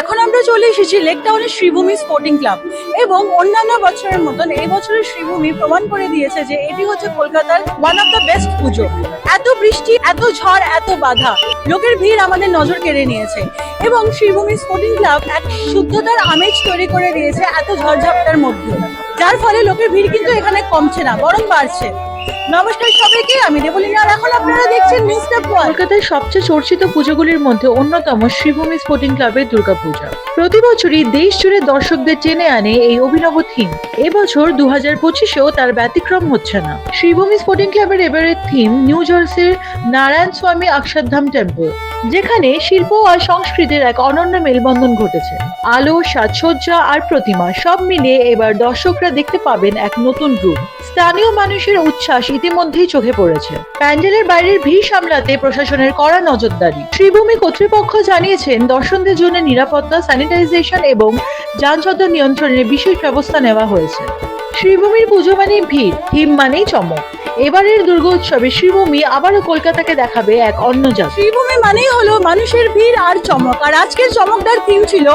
এখন আমরা চলে এসেছি লেক টাউনের শ্রীভূমি স্পোর্টিং ক্লাব এবং অন্যান্য বছরের মতন এই বছরের শ্রীভূমি প্রমাণ করে দিয়েছে যে এটি হচ্ছে কলকাতার ওয়ান অফ দ্য বেস্ট পুজো। এত বৃষ্টি, এত ঝড়, এত বাধা, লোকের ভিড় আমাদের নজর কেড়ে নিয়েছে এবং শ্রীভূমি স্পোর্টিং ক্লাব এক শুদ্ধতার আমেজ তৈরি করে দিয়েছে এত ঝড়ঝাপটার মধ্যে। যার ফলে লোকের ভিড় কিন্তু এখানে কমছে না, বরং বাড়ছে। নমস্কার সবাইকে, আমি আর এখন আপনারা দেখছেন কলকাতার সবচেয়ে চর্চিত মধ্যে অন্যতম শ্রীভূমি স্পোর্টিং ক্লাবের প্রতি বছরই দেশ জুড়ে দর্শকদের আনে এই অভিনব থিম এবছর দু হাজার পঁচিশেও তার ব্যতিক্রম হচ্ছে না। শ্রীভূমি স্পোর্টিং ক্লাবের এবারের থিম নিউ জার্সির নারায়ণ স্বামী অক্ষরধাম টেম্পল যেখানে শিল্প আর সংস্কৃতির এক অনন্য মেলবন্ধন ঘটেছে। আলো, সাজসজ্জা আর প্রতিমা সব মিলিয়ে এবার দর্শকরা দেখতে পাবেন এক নতুন রূপ। স্থানীয় মানুষের উচ্ছ্বাস ইতিমধ্যেই চোখে পড়েছে। প্যান্ডেলের বাইরের ভিড় সামলাতে প্রশাসনের কড়া নজরদারি। শ্রীভূমি কর্তৃপক্ষ জানিয়েছেন দর্শকদের জন্য নিরাপত্তা, স্যানিটাইজেশন এবং যানজট নিয়ন্ত্রণের বিশেষ ব্যবস্থা নেওয়া হয়েছে। শ্রীভূমির পুজো মানেই ভিড়, থিম মানেই চমক। এবারের দুর্গোৎসবে শ্রীভূমি আবারও কলকাতাকে দেখাবে এক অন্য জাতি। শ্রীভূমি মানেই হলো মানুষের ভিড় আর চমক। আর আজকের চমকদার থিম ছিল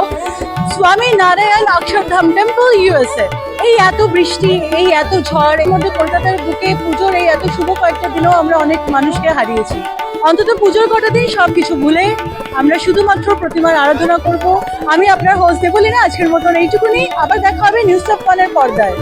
স্বামী নারায়ণ অক্ষরধাম টেম্পল ইউএসএ এই এত বৃষ্টি, এই এত ঝড়, এর মধ্যে কলকাতার বুকে পুজোর এই এত শুভ কয়েকটা দিনেও আমরা অনেক মানুষকে হারিয়েছি। অন্তত পুজোর কটা দিন সব কিছু ভুলে আমরা শুধুমাত্র প্রতিমার আরাধনা করব। আমি আপনার হোস্ট দেবলিনা, আজকের মতন এইটুকুনি। আবার দেখা হবে নিউজ অফ পর্দায়।